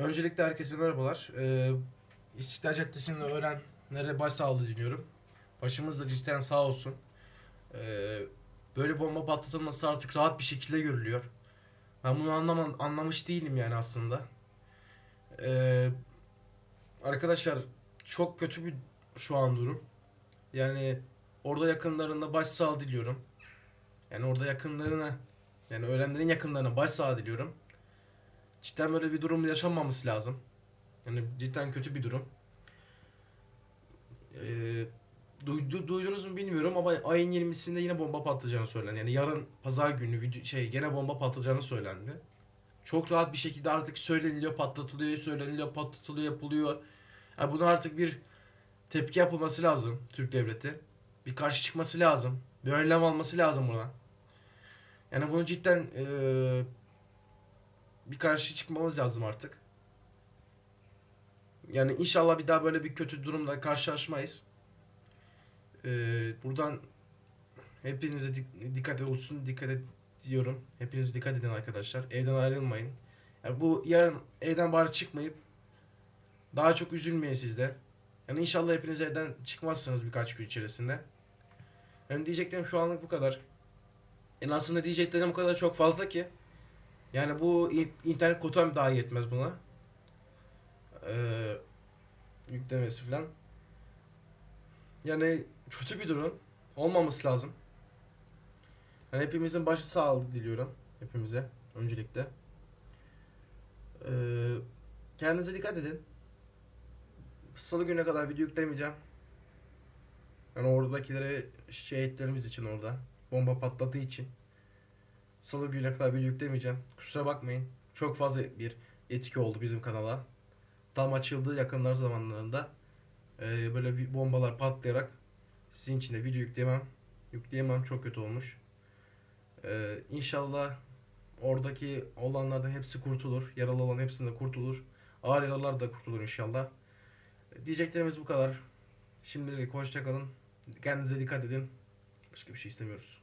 Öncelikle herkese merhabalar. Ee, İstiklal Caddesi'nde öğrenlere başsağlığı diliyorum. Başımız da cidden sağ olsun. Ee, böyle bomba patlatılması artık rahat bir şekilde görülüyor. Ben bunu anlama, anlamış değilim yani aslında. Ee, arkadaşlar çok kötü bir şu an durum. Yani orada yakınlarında başsağlığı diliyorum. Yani orada yakınlarına yani öğrenlerin yakınlarına başsağlığı diliyorum. Cidden böyle bir durum yaşanmaması lazım. Yani cidden kötü bir durum. Ee, duydu, duydunuz mu bilmiyorum ama ayın 20'sinde yine bomba patlayacağını söylendi. Yani yarın pazar günü şey gene bomba patlayacağını söylendi. Çok rahat bir şekilde artık söyleniliyor, patlatılıyor, söyleniliyor, patlatılıyor, yapılıyor. Yani buna artık bir tepki yapılması lazım Türk devleti. Bir karşı çıkması lazım. Bir önlem alması lazım buna. Yani bunu cidden eee bir karşı çıkmamız lazım artık. Yani inşallah bir daha böyle bir kötü durumla karşılaşmayız. Ee, buradan hepinize dik- dikkat olsun, dikkat et diyorum. Hepiniz dikkat edin arkadaşlar. Evden ayrılmayın. Yani bu yarın evden bari çıkmayıp daha çok üzülmeyin siz de. Yani inşallah hepiniz evden çıkmazsınız birkaç gün içerisinde. Yani diyeceklerim şu anlık bu kadar. Yani aslında diyeceklerim o kadar çok fazla ki. Yani bu in- internet kotam daha yetmez buna. Ee, yüklemesi falan. Yani kötü bir durum. Olmaması lazım. Yani hepimizin başı sağlığı diliyorum. Hepimize. Öncelikle. Ee, kendinize dikkat edin. Salı güne kadar video yüklemeyeceğim. Yani oradakilere şehitlerimiz için orada. Bomba patladığı için. Salı gününe kadar video yüklemeyeceğim. Kusura bakmayın. Çok fazla bir etki oldu bizim kanala. Tam açıldığı yakınlar zamanlarında eee, böyle bir bombalar patlayarak sizin için de video yükleyemem. Yükleyemem çok kötü olmuş. Eee inşallah oradaki olanlardan hepsi kurtulur. Yaralı olan hepsinde kurtulur. Ağır yaralılar da kurtulur inşallah. Diyeceklerimiz bu kadar. Şimdilik hoşça kalın. Kendinize dikkat edin. Başka bir şey istemiyoruz.